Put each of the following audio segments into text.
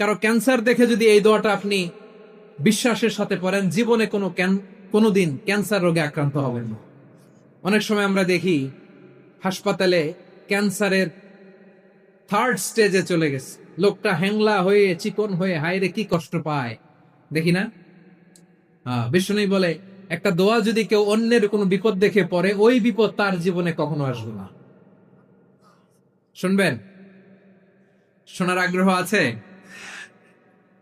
কারও ক্যান্সার দেখে যদি এই দোয়াটা আপনি বিশ্বাসের সাথে পড়েন জীবনে কোনো কোনোদিন ক্যান্সার রোগে আক্রান্ত হবেন না। অনেক সময় আমরা দেখি হাসপাতালে ক্যান্সারের থার্ড স্টেজে চলে গেছে। লোকটা হ্যাংলা হয়ে চিকন হয়ে হাইরে কি কষ্ট পায়। দেখি না? হ্যাঁ, বিষ্ণু বলে একটা দোয়া যদি কেউ অন্যের কোনো বিপদ দেখে পড়ে ওই বিপদ তার জীবনে কখনো আসবে না। শুনবেন? শোনার আগ্রহ আছে?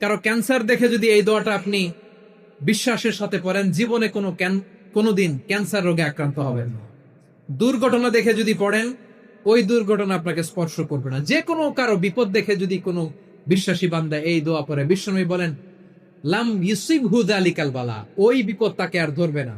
কারও ক্যান্সার দেখে যদি এই দোয়াটা আপনি বিশ্বাসের সাথে পড়েন, জীবনে কোনো কোনো কোনোদিন ক্যান্সার রোগে আক্রান্ত হবেন না। দুর্ঘটনা দেখে যদি পড়েন, ওই দুর্ঘটনা আপনাকে স্পর্শ করবে না। যে কোনো কারও বিপদ দেখে যদি কোনো বিশ্বাসী বান্দা এই দোয়া পরে বিশ্বনবী বলেন, লাম ইউসিব হুদ আলিকাল বালা ওই বিপদ তাকে আর ধরবে না।